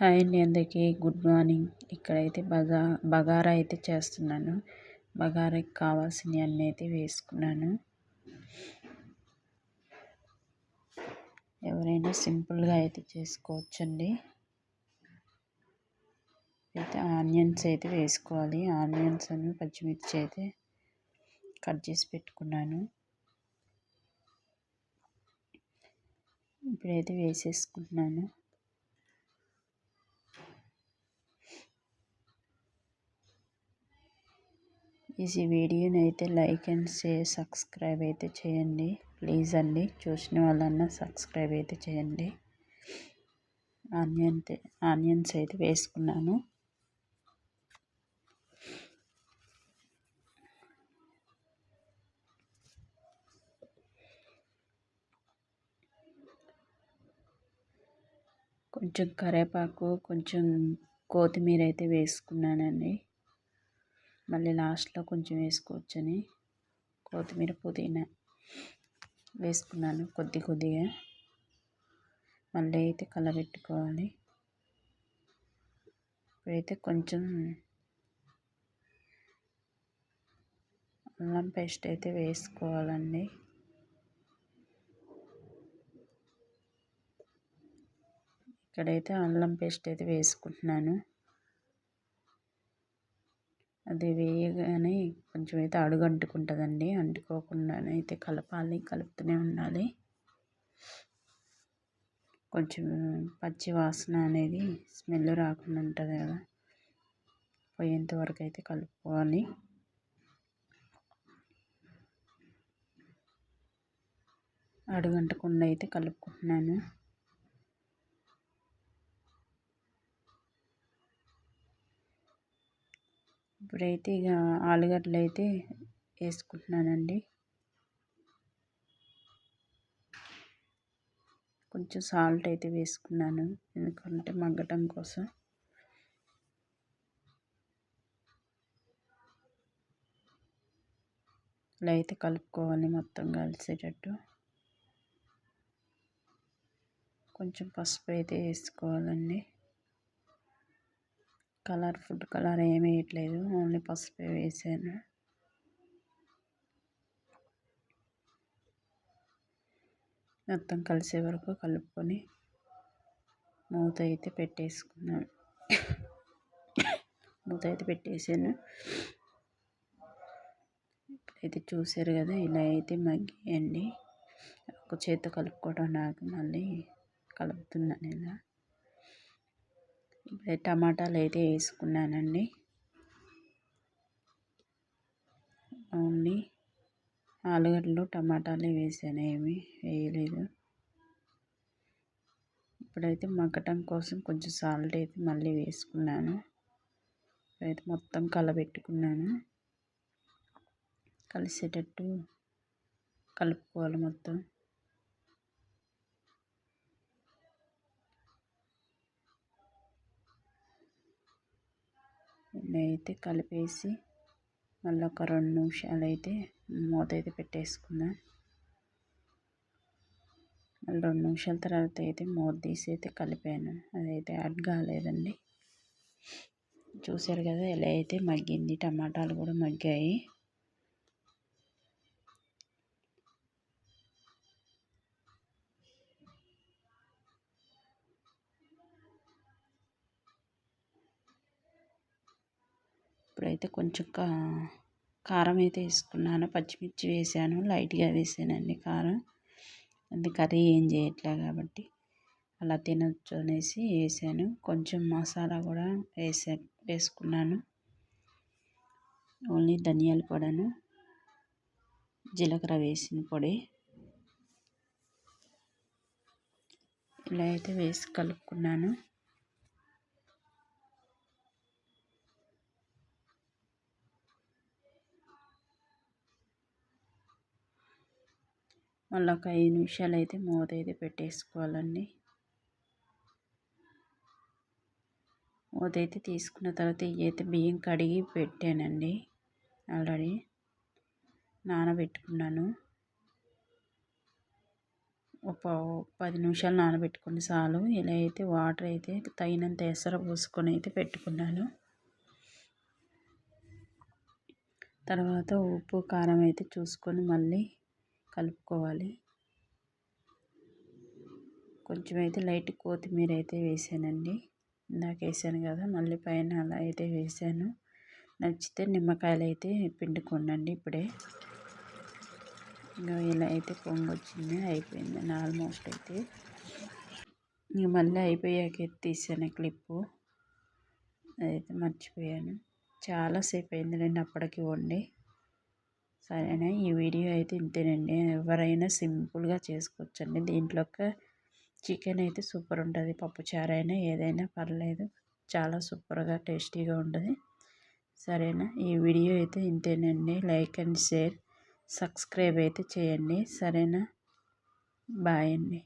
Hi అండి అందరికీ. Good morning. ఇక్కడైతే బగా బగారా అయితే చేస్తున్నాను. బగారాకి కావాల్సినవి అన్నీ అయితే వేసుకున్నాను. ఎవరైనా సింపుల్గా అయితే చేసుకోవచ్చండి. అయితే ఆనియన్స్ అయితే వేసుకోవాలి. ఆనియన్స్ అని పచ్చిమిర్చి అయితే కట్ చేసి పెట్టుకున్నాను. ఇప్పుడైతే వేసేసుకుంటున్నాను. ఈ వీడియోని అయితే లైక్ అండ్ షేర్ సబ్స్క్రైబ్ అయితే చేయండి. ప్లీజ్ అండి చూసిన వాళ్ళన్నా సబ్స్క్రైబ్ అయితే చేయండి. ఆనియన్ ఆనియన్స్ అయితే వేసుకున్నాను. కొంచెం కరివేపాకు కొంచెం కొత్తిమీర అయితే వేసుకున్నానండి. మళ్ళీ లాస్ట్లో కొంచెం వేసుకోవచ్చని కొత్తిమీర పుదీనా వేసుకున్నాను కొద్ది కొద్దిగా. మళ్ళీ అయితే కలబెట్టుకోవాలి ఇప్పుడైతే కొంచెం అల్లం పేస్ట్ అయితే వేసుకోవాలండి. ఇక్కడైతే అల్లం పేస్ట్ అయితే వేసుకుంటున్నాను. అది వేయగానే కొంచెం అయితే అడుగు అంటుకుంటుందండి అంటుకోకుండా అయితే కలపాలి కలుపుతూనే ఉండాలి. కొంచెం పచ్చి వాసన అనేది స్మెల్ రాకుండా ఉంటుంది కదా. పోయేంత వరకు అయితే కలుపుకోవాలి. అడుగంటకుండా అయితే కలుపుకుంటున్నాను. ఇప్పుడైతే ఇక ఆలుగడ్డలు అయితే వేసుకుంటున్నానండి కొంచెం సాల్ట్ అయితే వేసుకున్నాను. ఎందుకంటే మగ్గటం కోసం. ఇలా అయితే కలుపుకోవాలి మొత్తం కలిసేటట్టు. కొంచెం పసుపు అయితే వేసుకోవాలండి. కలర్ ఫుడ్ కలర్ ఏమి వేయట్లేదు ఓన్లీ పసుపు వేసాను. మొత్తం కలిసే వరకు కలుపుకొని మూత అయితే పెట్టేసుకున్నాను. మూత అయితే పెట్టేసాను. అయితే చూసారు కదా ఇలా అయితే మగ్గియండి. ఒక చేత కలుపుకోవడం నాకు మళ్ళీ కలుపుతున్నాను ఇలా టమాటాలు అయితే వేసుకున్నానండి. ఓన్లీ ఆలుగడ్డలు టమాటాలు వేసాను ఏమి వేయలేదు. ఇప్పుడైతే మగ్గటం కోసం కొంచెం సాల్ట్ అయితే మళ్ళీ వేసుకున్నాను. అయితే మొత్తం కలబెట్టుకున్నాను. కలిసేటట్టు కలుపుకోవాలి మొత్తం. అయితే కలిపేసి మళ్ళీ ఒక రెండు నిమిషాలు అయితే మూత అయితే పెట్టేసుకున్నా మళ్ళీ రెండు నిమిషాల తర్వాత అయితే మూత తీసి అయితే కలిపాను. అదైతే యాడ్ కాలేదండి. చూసారు కదా ఎలా అయితే మగ్గింది టమాటాలు కూడా మగ్గాయి. ఇప్పుడైతే కొంచెం కా కారం అయితే వేసుకున్నాను. పచ్చిమిర్చి వేసాను. లైట్గా వేసానండి కారం. అది కర్రీ ఏం చేయట్లే కాబట్టి అలా తినొచ్చు అనేసి వేసాను. కొంచెం మసాలా కూడా వేసా వేసుకున్నాను. ఓన్లీ ధనియాల పొడను జీలకర్ర వేసిన పొడి. ఇలా అయితే వేసి కలుపుకున్నాను. మళ్ళీ ఒక ఐదు నిమిషాలు అయితే మూత అయితే పెట్టేసుకోవాలండి. మూత అయితే తీసుకున్న తర్వాత అయితే బియ్యం కడిగి పెట్టానండి. ఆల్రెడీ నానబెట్టుకున్నాను. ఒక పది నిమిషాలు నానబెట్టుకుని చాలు. ఇలా అయితే వాటర్ అయితే తగినంత ఎసర పోసుకొని అయితే పెట్టుకున్నాను. తర్వాత ఉప్పు కారం అయితే చూసుకొని మళ్ళీ కలుపుకోవాలి. కొంచెం అయితే లైట్ కొత్తిమీర అయితే వేసానండి. ఇందాక వేసాను కదా మళ్ళీ పైన అలా అయితే వేసాను. నచ్చితే నిమ్మకాయలు అయితే పిండుకోండి ఇప్పుడే. ఇంకా ఇలా అయితే పొంగొచ్చింది అయిపోయింది. ఆల్మోస్ట్ అయితే. ఇంక మళ్ళీ అయిపోయాక తీసాను క్లిప్పు. అదైతే మర్చిపోయాను. చాలాసేపు అయిందిలేండి అప్పటికి వండి. సరేనా? ఈ వీడియో అయితే ఇంతేనండి. ఎవరైనా సింపుల్గా చేసుకోవచ్చండి. దీంట్లోకి చికెన్ అయితే సూపర్ ఉంటుంది. పప్పుచారు అయినా ఏదైనా పర్లేదు. చాలా సూపర్గా టేస్టీగా ఉంటుంది. సరేనా? ఈ వీడియో అయితే ఇంతేనండి. లైక్ అండ్ షేర్ సబ్స్క్రైబ్ అయితే చేయండి. సరేనా? బాయ్ అండి.